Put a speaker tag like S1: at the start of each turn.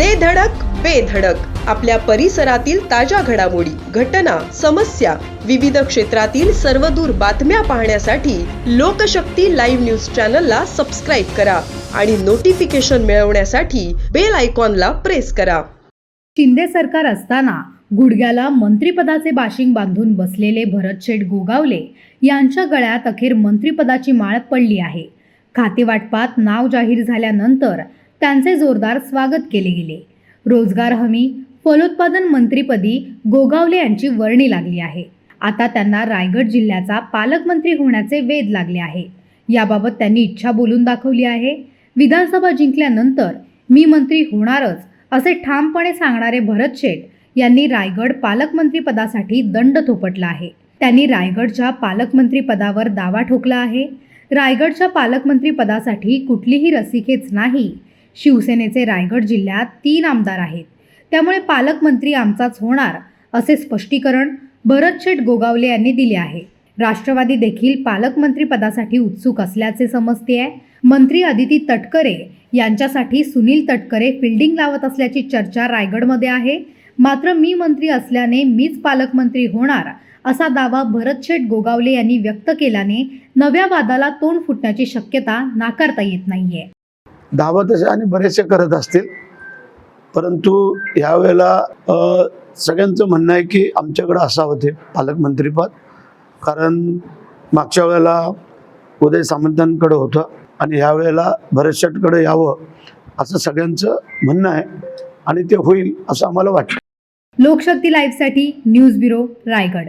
S1: दे धडक बेधडक आपल्या परिसरातील ताज्या घडामोडी घटना समस्या विविध क्षेत्रातील सर्वदूर बातम्या पाहण्यासाठी लोकशक्ती लाईव्ह न्यूज चॅनलला सबस्क्राईब करा आणि नोटिफिकेशन मिळवण्यासाठी बेल आयकॉनला प्रेस करा.
S2: शिंदे सरकार असताना गुडघ्याला मंत्रिपदाचे बाशिंग बांधून बसलेले भरतशेठ गोगावले यांच्या गळ्यात अखेर मंत्रिपदाची माळ पडली आहे. खातेवाटपात नाव जाहीर झाल्यानंतर त्यांचे जोरदार स्वागत केले गेले. रोजगार हमी फलोत्पादन मंत्रीपदी गोगावले यांची वर्णी लागली आहे. आता त्यांना रायगड जिल्ह्याचा पालकमंत्री होण्याचे वेध लागले आहे. याबाबत त्यांनी इच्छा बोलून दाखवली आहे. विधानसभा जिंकल्यानंतर मी मंत्री होणारच असे ठामपणे सांगणारे भरत शेठ यांनी रायगड पालकमंत्री पदासाठी दंड थोपटला आहे. त्यांनी रायगडच्या पालकमंत्री पदावर दावा ठोकला आहे. रायगडच्या पालकमंत्री पदासाठी कुठलीही रसिकेच नाही शिवसेनेचे रायगड जिल्ह्यात तीन आमदार आहेत. त्यामुळे पालकमंत्री आमचाच होणार असे स्पष्टीकरण भरत शेठ गोगावले यांनी दिले आहे. राष्ट्रवादी देखील पालकमंत्री पदासाठी उत्सुक असल्याचे समजते आहे मंत्री अदिती तटकरे यांच्यासाठी सुनील तटकरे फिल्डिंग लावत असल्याची चर्चा रायगडमध्ये आहे. मात्र मी मंत्री असल्याने मीच पालकमंत्री होणार असा दावा भरतशेठ गोगावले यांनी व्यक्त केल्याने नव्या वादाला तोंड फुटण्याची शक्यता नाकारता येत नाहीये.
S3: दावा असे आणि बरेचसे करत असतील. परंतु यावेळेला सगळ्यांचं म्हणणं आहे की आमच्याकडं असावं ते पालकमंत्रीपद. कारण मागच्या वेळेला उदय सामंतांकडं होतं आणि यावेळेला भरतशेटकडे यावं असं सगळ्यांचं म्हणणं आहे आणि ते होईल असं आम्हाला वाटतं.
S2: लोकशक्ती लाईव्हसाठी न्यूज ब्युरो रायगड.